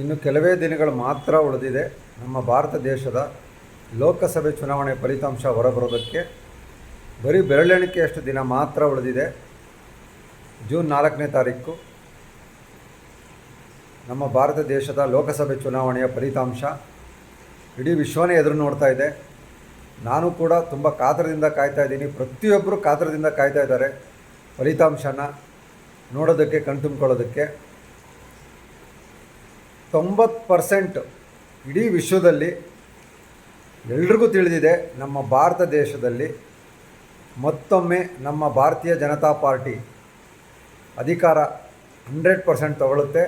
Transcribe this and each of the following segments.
ಇನ್ನು ಕೆಲವೇ ದಿನಗಳು ಮಾತ್ರ ಉಳಿದಿದೆ. ನಮ್ಮ ಭಾರತ ದೇಶದ ಲೋಕಸಭೆ ಚುನಾವಣೆ ಫಲಿತಾಂಶ ಹೊರಬರೋದಕ್ಕೆ ಬರೀ ಬೆರಳೆಣಿಕೆಯಷ್ಟು ದಿನ ಮಾತ್ರ ಉಳಿದಿದೆ. ಜೂನ್ ನಾಲ್ಕನೇ ತಾರೀಕು ನಮ್ಮ ಭಾರತ ದೇಶದ ಲೋಕಸಭೆ ಚುನಾವಣೆಯ ಫಲಿತಾಂಶ ಇಡೀ ವಿಶ್ವನೇ ಎದುರು ನೋಡ್ತಾ ಇದೆ. ನಾನು ಕೂಡ ತುಂಬ ಕಾತರದಿಂದ ಕಾಯ್ತಾ ಇದ್ದೀನಿ. ಪ್ರತಿಯೊಬ್ಬರು ಕಾತರದಿಂದ ಕಾಯ್ತಾ ಇದ್ದಾರೆ ಫಲಿತಾಂಶನ ನೋಡೋದಕ್ಕೆ, ಕಣ್ತುಂಬ್ಕೊಳ್ಳೋದಕ್ಕೆ. ತೊಂಬತ್ತು ಪರ್ಸೆಂಟ್ ಇಡೀ ವಿಶ್ವದಲ್ಲಿ ಎಲ್ರಿಗೂ ತಿಳಿದಿದೆ ನಮ್ಮ ಭಾರತ ದೇಶದಲ್ಲಿ ಮತ್ತೊಮ್ಮೆ ನಮ್ಮ ಭಾರತೀಯ ಜನತಾ ಪಾರ್ಟಿ ಅಧಿಕಾರ ಹಂಡ್ರೆಡ್ ಪರ್ಸೆಂಟ್ ತಗೊಳ್ಳುತ್ತೆ.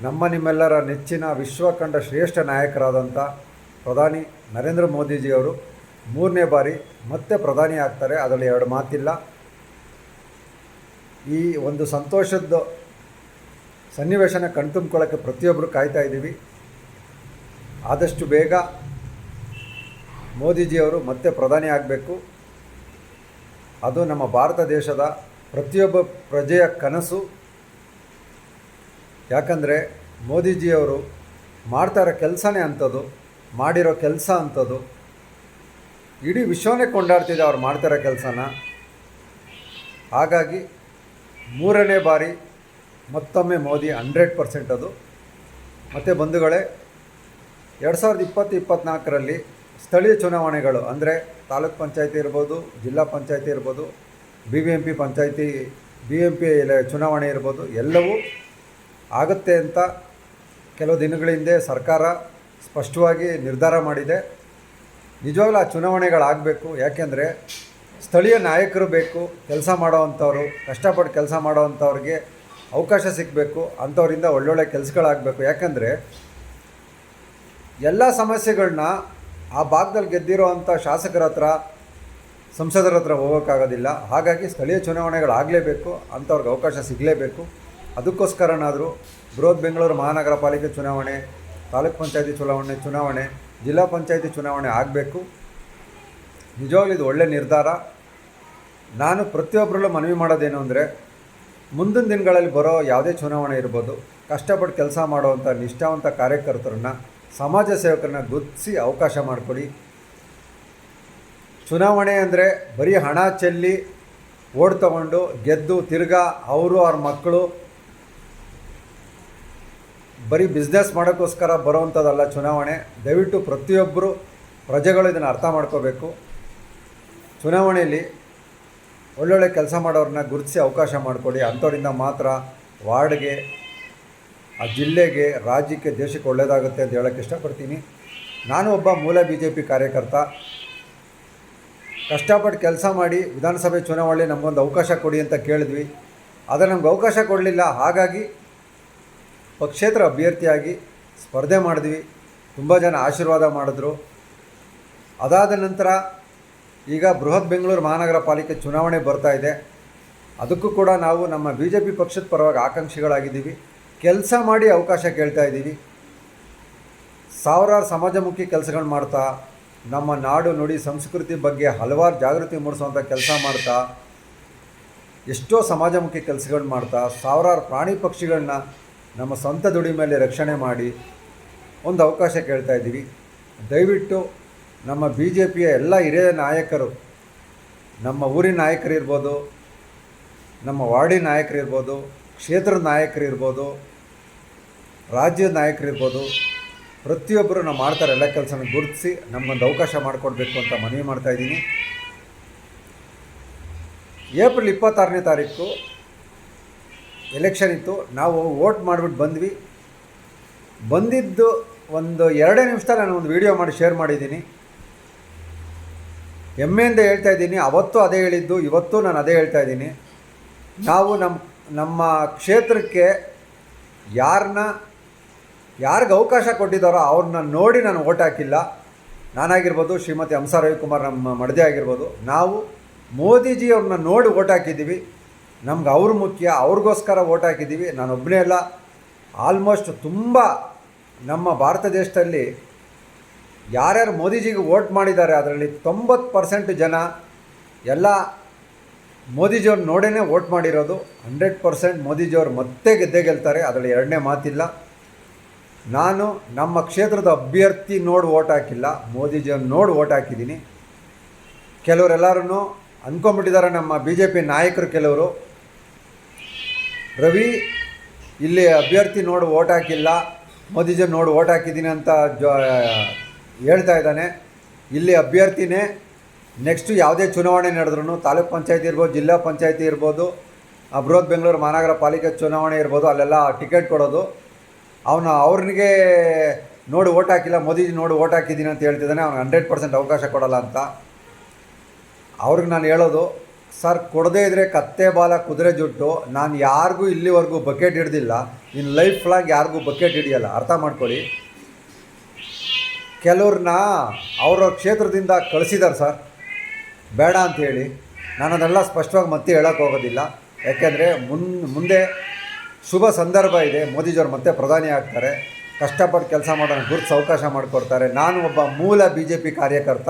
ನಮ್ಮ ನಿಮ್ಮೆಲ್ಲರ ನೆಚ್ಚಿನ ವಿಶ್ವ ಕಂಡ ಶ್ರೇಷ್ಠ ನಾಯಕರಾದಂಥ ಪ್ರಧಾನಿ ನರೇಂದ್ರ ಮೋದಿಜಿಯವರು ಮೂರನೇ ಬಾರಿ ಮತ್ತೆ ಪ್ರಧಾನಿ ಆಗ್ತಾರೆ. ಅದರಲ್ಲಿ ಎರಡು ಮಾತಿಲ್ಲ. ಈ ಒಂದು ಸಂತೋಷದ ಸನ್ನಿವೇಶನ ಕಣ್ತುಂಬ್ಕೊಳ್ಳೋಕ್ಕೆ ಪ್ರತಿಯೊಬ್ಬರು ಕಾಯ್ತಾ ಇದ್ದೀವಿ. ಆದಷ್ಟು ಬೇಗ ಮೋದಿಜಿಯವರು ಮತ್ತೆ ಪ್ರಧಾನಿ ಆಗಬೇಕು. ಅದು ನಮ್ಮ ಭಾರತ ದೇಶದ ಪ್ರತಿಯೊಬ್ಬ ಪ್ರಜೆಯ ಕನಸು. ಯಾಕಂದರೆ ಮೋದಿಜಿಯವರು ಮಾಡ್ತಾ ಇರೋ ಕೆಲಸನೇ ಅಂಥದ್ದು, ಮಾಡಿರೋ ಕೆಲಸ ಅಂಥದ್ದು. ಇಡೀ ವಿಶ್ವನೇ ಕೊಂಡಾಡ್ತಿದೆ ಅವ್ರು ಮಾಡ್ತಿರೋ ಕೆಲಸನ. ಹಾಗಾಗಿ ಮೂರನೇ ಬಾರಿ ಮತ್ತೊಮ್ಮೆ ಮೋದಿ ಹಂಡ್ರೆಡ್ ಪರ್ಸೆಂಟ್ ಅದು. ಮತ್ತು ಬಂಧುಗಳೇ, ಎರಡು ಸಾವಿರದ ಇಪ್ಪತ್ತು ಇಪ್ಪತ್ತ್ನಾಲ್ಕರಲ್ಲಿ ಸ್ಥಳೀಯ ಚುನಾವಣೆಗಳು, ಅಂದರೆ ತಾಲೂಕ್ ಪಂಚಾಯತಿ ಇರ್ಬೋದು, ಜಿಲ್ಲಾ ಪಂಚಾಯತಿ ಇರ್ಬೋದು ಬಿ ಬಿ ಎಂ ಪಿ ಪಂಚಾಯತಿ ಬಿ ಎಂ ಪಿ ಚುನಾವಣೆ ಇರ್ಬೋದು, ಎಲ್ಲವೂ ಆಗುತ್ತೆ ಅಂತ ಕೆಲವು ದಿನಗಳ ಹಿಂದೆ ಸರ್ಕಾರ ಸ್ಪಷ್ಟವಾಗಿ ನಿರ್ಧಾರ ಮಾಡಿದೆ. ನಿಜವಾಗ್ಲೂ ಆ ಚುನಾವಣೆಗಳಾಗಬೇಕು, ಯಾಕೆಂದರೆ ಸ್ಥಳೀಯ ನಾಯಕರು ಬೇಕು, ಕೆಲಸ ಮಾಡೋವಂಥವ್ರು ಕಷ್ಟಪಟ್ಟು ಕೆಲಸ ಮಾಡೋವಂಥವ್ರಿಗೆ ಅವಕಾಶ ಸಿಗಬೇಕು, ಅಂಥವರಿಂದ ಒಳ್ಳೊಳ್ಳೆ ಕೆಲಸಗಳಾಗಬೇಕು. ಯಾಕಂದರೆ ಎಲ್ಲ ಸಮಸ್ಯೆಗಳನ್ನ ಆ ಭಾಗದಲ್ಲಿ ಗೆದ್ದಿರೋ ಅಂಥ ಶಾಸಕರ ಹತ್ರ, ಸಂಸದರ ಹತ್ರ ಹೋಗೋಕ್ಕಾಗೋದಿಲ್ಲ. ಹಾಗಾಗಿ ಸ್ಥಳೀಯ ಚುನಾವಣೆಗಳಾಗಲೇಬೇಕು, ಅಂಥವ್ರಿಗೆ ಅವಕಾಶ ಸಿಗಲೇಬೇಕು. ಅದಕ್ಕೋಸ್ಕರನಾದರೂ ಬೃಹತ್ ಬೆಂಗಳೂರು ಮಹಾನಗರ ಪಾಲಿಕೆ ಚುನಾವಣೆ, ತಾಲೂಕ್ ಪಂಚಾಯತಿ ಚುನಾವಣೆ ಚುನಾವಣೆ, ಜಿಲ್ಲಾ ಪಂಚಾಯತಿ ಚುನಾವಣೆ ಆಗಬೇಕು. ನಿಜವಾಗ್ಲೂ ಇದು ಒಳ್ಳೆಯ ನಿರ್ಧಾರ. ನಾನು ಪ್ರತಿಯೊಬ್ಬರಲ್ಲೂ ಮನವಿ ಮಾಡೋದೇನು ಅಂದರೆ ಮುಂದಿನ ದಿನಗಳಲ್ಲಿ ಬರೋ ಯಾವುದೇ ಚುನಾವಣೆ ಇರ್ಬೋದು, ಕಷ್ಟಪಟ್ಟು ಕೆಲಸ ಮಾಡುವಂಥ ನಿಷ್ಠಾವಂತ ಕಾರ್ಯಕರ್ತರನ್ನು, ಸಮಾಜ ಸೇವಕರನ್ನ ಗುರುತಿಸಿ ಅವಕಾಶ ಮಾಡಿಕೊಡಿ. ಚುನಾವಣೆ ಅಂದರೆ ಬರೀ ಹಣ ಚೆಲ್ಲಿ ಓಡ್ ತಗೊಂಡು ಗೆದ್ದು ತಿರ್ಗಾ ಅವರು ಅವ್ರ ಮಕ್ಕಳು, ಬರೀ ಬಿಸ್ನೆಸ್ ಮಾಡೋಕ್ಕೋಸ್ಕರ ಬರೋವಂಥದ್ದಲ್ಲ ಚುನಾವಣೆ. ದಯವಿಟ್ಟು ಪ್ರತಿಯೊಬ್ಬರು ಪ್ರಜೆಗಳು ಇದನ್ನು ಅರ್ಥ ಮಾಡ್ಕೋಬೇಕು. ಚುನಾವಣೆಯಲ್ಲಿ ಒಳ್ಳೊಳ್ಳೆ ಕೆಲಸ ಮಾಡೋರನ್ನ ಗುರುತಿಸಿ ಅವಕಾಶ ಮಾಡಿಕೊಡಿ. ಅಂಥವರಿಂದ ಮಾತ್ರ ವಾರ್ಡ್ಗೆ, ಆ ಜಿಲ್ಲೆಗೆ, ರಾಜ್ಯಕ್ಕೆ, ದೇಶಕ್ಕೆ ಒಳ್ಳೆಯದಾಗುತ್ತೆ ಅಂತ ಹೇಳೋಕ್ಕೆ ಇಷ್ಟಪಡ್ತೀನಿ. ನಾನು ಒಬ್ಬ ಮೂಲ ಬಿ ಜೆ ಪಿ ಕಾರ್ಯಕರ್ತ. ಕಷ್ಟಪಟ್ಟು ಕೆಲಸ ಮಾಡಿ ವಿಧಾನಸಭೆ ಚುನಾವಣೆ ನಮಗೊಂದು ಅವಕಾಶ ಕೊಡಿ ಅಂತ ಕೇಳಿದ್ವಿ. ಆದರೆ ನಮ್ಗೆ ಅವಕಾಶ ಕೊಡಲಿಲ್ಲ. ಹಾಗಾಗಿ ಪಕ್ಷೇತರ ಅಭ್ಯರ್ಥಿಯಾಗಿ ಸ್ಪರ್ಧೆ ಮಾಡಿದ್ವಿ. ತುಂಬ ಜನ ಆಶೀರ್ವಾದ ಮಾಡಿದ್ರು. ಅದಾದ ನಂತರ ಈಗ ಬೃಹತ್ ಬೆಂಗಳೂರು ಮಹಾನಗರ ಪಾಲಿಕೆ ಚುನಾವಣೆ ಬರ್ತಾ ಇದೆ. ಅದಕ್ಕೂ ಕೂಡ ನಾವು ನಮ್ಮ ಬಿ ಜೆ ಪಿ ಪಕ್ಷದ ಪರವಾಗಿ ಆಕಾಂಕ್ಷಿಗಳಾಗಿದ್ದೀವಿ. ಕೆಲಸ ಮಾಡಿ ಅವಕಾಶ ಕೇಳ್ತಾ ಇದ್ದೀವಿ. ಸಾವಿರಾರು ಸಮಾಜಮುಖಿ ಕೆಲಸಗಳು ಮಾಡ್ತಾ, ನಮ್ಮ ನಾಡು ನುಡಿ ಸಂಸ್ಕೃತಿ ಬಗ್ಗೆ ಹಲವಾರು ಜಾಗೃತಿ ಮೂಡಿಸುವಂಥ ಕೆಲಸ ಮಾಡ್ತಾ, ಎಷ್ಟೋ ಸಮಾಜಮುಖಿ ಕೆಲಸಗಳು ಮಾಡ್ತಾ, ಸಾವಿರಾರು ಪ್ರಾಣಿ ಪಕ್ಷಿಗಳನ್ನ ನಮ್ಮ ಸ್ವಂತ ಮೇಲೆ ರಕ್ಷಣೆ ಮಾಡಿ ಒಂದು ಅವಕಾಶ ಕೇಳ್ತಾ ಇದ್ದೀವಿ. ದಯವಿಟ್ಟು ನಮ್ಮ ಬಿ ಜೆ ಪಿಯ ಎಲ್ಲ ಹಿರಿಯ ನಾಯಕರು, ನಮ್ಮ ಊರಿನ ನಾಯಕರಿರ್ಬೋದು, ನಮ್ಮ ವಾರ್ಡಿನ ನಾಯಕರಿರ್ಬೋದು, ಕ್ಷೇತ್ರದ ನಾಯಕರಿರ್ಬೋದು, ರಾಜ್ಯದ ನಾಯಕರಿರ್ಬೋದು, ಪ್ರತಿಯೊಬ್ಬರು ನಾವು ಮಾಡ್ತಾರೆ ಎಲ್ಲ ಕೆಲಸನ ಗುರುತಿಸಿ ನಮಗೊಂದು ಅವಕಾಶ ಮಾಡಿಕೊಡ್ಬೇಕು ಅಂತ ಮನವಿ ಮಾಡ್ತಾಯಿದ್ದೀನಿ ಏಪ್ರಿಲ್ ಇಪ್ಪತ್ತಾರನೇ ತಾರೀಕು ಎಲೆಕ್ಷನ್ ಇತ್ತು. ನಾವು ವೋಟ್ ಮಾಡಿಬಿಟ್ಟು ಬಂದ್ವಿ. ಬಂದಿದ್ದು ಒಂದು ಎರಡೇ ನಿಮಿಷದಲ್ಲಿ ನಾನು ಒಂದು ವೀಡಿಯೋ ಮಾಡಿ ಶೇರ್ ಮಾಡಿದ್ದೀನಿ. ಹೆಮ್ಮೆಯಿಂದ ಹೇಳ್ತಾ ಇದ್ದೀನಿ. ಅವತ್ತು ಅದೇ ಹೇಳಿದ್ದು, ಇವತ್ತು ನಾನು ಅದೇ ಹೇಳ್ತಾ ಇದ್ದೀನಿ. ನಾವು ನಮ್ಮ ನಮ್ಮ ಕ್ಷೇತ್ರಕ್ಕೆ ಯಾರನ್ನ ಯಾರಿಗೆ ಅವಕಾಶ ಕೊಟ್ಟಿದ್ದಾರೋ ಅವ್ರನ್ನ ನೋಡಿ ನಾನು ಓಟ್ ಹಾಕಿಲ್ಲ. ನಾನಾಗಿರ್ಬೋದು ಶ್ರೀಮತಿ ಹಂಸ ರವಿಕುಮಾರ್ ನಮ್ಮ ಮಡದೆ ಆಗಿರ್ಬೋದು. ನಾವು ಮೋದಿಜಿಯವ್ರನ್ನ ನೋಡಿ ಓಟ್ ಹಾಕಿದ್ದೀವಿ. ನಮ್ಗೆ ಅವ್ರ ಮುಖ್ಯ, ಅವ್ರಿಗೋಸ್ಕರ ಓಟ್ ಹಾಕಿದ್ದೀವಿ. ನಾನೊಬ್ಬನೇ ಅಲ್ಲ. ಆಲ್ಮೋಸ್ಟ್ ತುಂಬ ನಮ್ಮ ಭಾರತ ದೇಶದಲ್ಲಿ ಯಾರ್ಯಾರು ಮೋದಿಜಿಗೆ ವೋಟ್ ಮಾಡಿದ್ದಾರೆ, ಅದರಲ್ಲಿ ತೊಂಬತ್ತು ಪರ್ಸೆಂಟ್ ಜನ ಎಲ್ಲ ಮೋದಿಜಿಯವ್ರು ನೋಡೇ ವೋಟ್ ಮಾಡಿರೋದು. ಹಂಡ್ರೆಡ್ ಪರ್ಸೆಂಟ್ ಮೋದಿಜಿಯವ್ರು ಮತ್ತೆ ಗೆದ್ದೇ ಗೆಲ್ತಾರೆ, ಅದರಲ್ಲಿ ಎರಡನೇ ಮಾತಿಲ್ಲ. ನಾನು ನಮ್ಮ ಕ್ಷೇತ್ರದ ಅಭ್ಯರ್ಥಿ ನೋಡಿ ವೋಟ್ ಹಾಕಿಲ್ಲ, ಮೋದಿಜಿಯವ್ರು ನೋಡಿ ವೋಟ್ ಹಾಕಿದ್ದೀನಿ. ಕೆಲವರೆಲ್ಲರೂ ಅಂದ್ಕೊಂಬಿಟ್ಟಿದ್ದಾರೆ ನಮ್ಮ ಬಿ ಜೆ ಪಿ ನಾಯಕರು ಕೆಲವರು. ರವಿ, ಇಲ್ಲಿ ಅಭ್ಯರ್ಥಿ ನೋಡಿ ವೋಟ್ ಹಾಕಿಲ್ಲ ಮೋದಿಜಿ ನೋಡಿ ವೋಟ್ ಹಾಕಿದ್ದೀನಿ ಅಂತ ಜ ಹೇಳ್ತಾ ಇದ್ದಾನೆ. ಇಲ್ಲಿ ಅಭ್ಯರ್ಥಿನೇ ನೆಕ್ಸ್ಟು ಯಾವುದೇ ಚುನಾವಣೆ ನಡೆದ್ರೂ ತಾಲೂಕು ಪಂಚಾಯತಿ ಇರ್ಬೋದು, ಜಿಲ್ಲಾ ಪಂಚಾಯತಿ ಇರ್ಬೋದು ಬೃಹತ್ ಬೆಂಗಳೂರು ಮಹಾನಗರ ಪಾಲಿಕೆ ಚುನಾವಣೆ ಇರ್ಬೋದು, ಅಲ್ಲೆಲ್ಲ ಟಿಕೆಟ್ ಕೊಡೋದು. ಅವನು ಅವ್ರಿಗೆ ನೋಡಿ ಓಟ್ ಹಾಕಿಲ್ಲ, ಮೋದಿಜಿ ನೋಡಿ ಓಟ್ ಹಾಕಿದ್ದೀನಿ ಅಂತ ಹೇಳ್ತಿದ್ದಾನೆ. ಅವ್ನು ಹಂಡ್ರೆಡ್ ಪರ್ಸೆಂಟ್ ಅವಕಾಶ ಕೊಡಲ್ಲ ಅಂತ. ಅವ್ರಿಗೆ ನಾನು ಹೇಳೋದು, ಸರ್, ಕೊಡದೇ ಇದ್ದರೆ ಕತ್ತೆ ಬಾಲ, ಕುದುರೆ ಜುಟ್ಟು, ನಾನು ಯಾರಿಗೂ ಇಲ್ಲಿವರೆಗೂ ಬಕೆಟ್ ಹಿಡ್ದಿಲ್ಲ. ಇನ್ನು ಲೈಫ್ ಲಾಗ್ ಯಾರಿಗೂ ಬಕೆಟ್ ಹಿಡಿಯಲ್ಲ. ಅರ್ಥ ಮಾಡ್ಕೊಳ್ಳಿ ಕೆಲವ್ರನ್ನ ಅವರ ಕ್ಷೇತ್ರದಿಂದ ಕಳಿಸಿದ್ದಾರೆ ಸರ್. ಬೇಡ ಅಂತ ಹೇಳಿ. ನಾನು ಅದೆಲ್ಲ ಸ್ಪಷ್ಟವಾಗಿ ಮತ್ತೆ ಹೇಳೋಕ್ಕೆ ಹೋಗೋದಿಲ್ಲ. ಯಾಕೆಂದರೆ ಮುನ್, ಮುಂದೆ ಶುಭ ಸಂದರ್ಭ ಇದೆ. ಮೋದಿಜಿಯವ್ರು ಮತ್ತೆ ಪ್ರಧಾನಿ ಆಗ್ತಾರೆ. ಕಷ್ಟಪಟ್ಟು ಕೆಲಸ ಮಾಡೋಣ, ಗುರುತು ಅವಕಾಶ ಮಾಡಿಕೊಡ್ತಾರೆ. ನಾನು ಒಬ್ಬ ಮೂಲ ಬಿ ಜೆ ಪಿ ಕಾರ್ಯಕರ್ತ.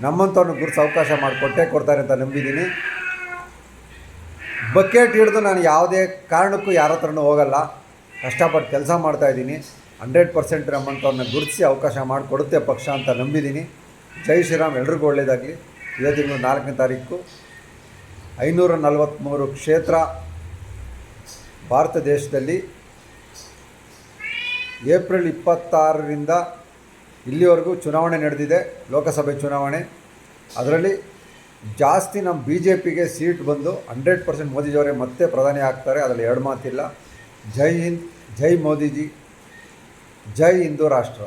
ನಮ್ಮಂಥವ್ರನ್ನ ಗುರುತು ಅವಕಾಶ ಮಾಡಿಕೊಟ್ಟೇ ಕೊಡ್ತಾರೆ ಅಂತ ನಂಬಿದ್ದೀನಿ. ಬಕೆಟ್ ಹಿಡಿದು ನಾನು ಯಾವುದೇ ಕಾರಣಕ್ಕೂ ಯಾರ ಹತ್ರನೂ ಹೋಗಲ್ಲ. ಕಷ್ಟಪಟ್ಟು ಕೆಲಸ ಮಾಡ್ತಾಯಿದ್ದೀನಿ ಹಂಡ್ರೆಡ್ ಪರ್ಸೆಂಟ್ ನಮ್ಮಂಥವ್ರನ್ನ ಗುರುತಿಸಿ ಅವಕಾಶ ಮಾಡಿಕೊಡುತ್ತೆ ಪಕ್ಷ ಅಂತ ನಂಬಿದ್ದೀನಿ. ಜೈ ಶ್ರೀರಾಮ್, ಎಲ್ರಿಗೂ ಒಳ್ಳೆಯದಾಗಲಿ ಇದೇ ತಿಂಗಳು ನಾಲ್ಕನೇ ತಾರೀಕು. ಐನೂರ ನಲವತ್ತ್ಮೂರು ಕ್ಷೇತ್ರ ಭಾರತ ದೇಶದಲ್ಲಿ ಏಪ್ರಿಲ್ ಇಪ್ಪತ್ತಾರರಿಂದ ಇಲ್ಲಿವರೆಗೂ ಚುನಾವಣೆ ನಡೆದಿದೆ, ಲೋಕಸಭೆ ಚುನಾವಣೆ. ಅದರಲ್ಲಿ ಜಾಸ್ತಿ ನಮ್ಮ ಬಿ ಜೆ ಪಿಗೆ ಸೀಟ್ ಬಂದು ಹಂಡ್ರೆಡ್ ಪರ್ಸೆಂಟ್ ಮೋದಿಜಿಯವರೇ ಮತ್ತೆ ಪ್ರಧಾನಿ ಆಗ್ತಾರೆ. ಅದರಲ್ಲಿ ಎರಡು ಮಾತಿಲ್ಲ. ಜೈ ಹಿಂದ್, ಜೈ ಮೋದಿಜಿ. ಜೈ ಹಿಂದೂ ರಾಷ್ಟ್ರ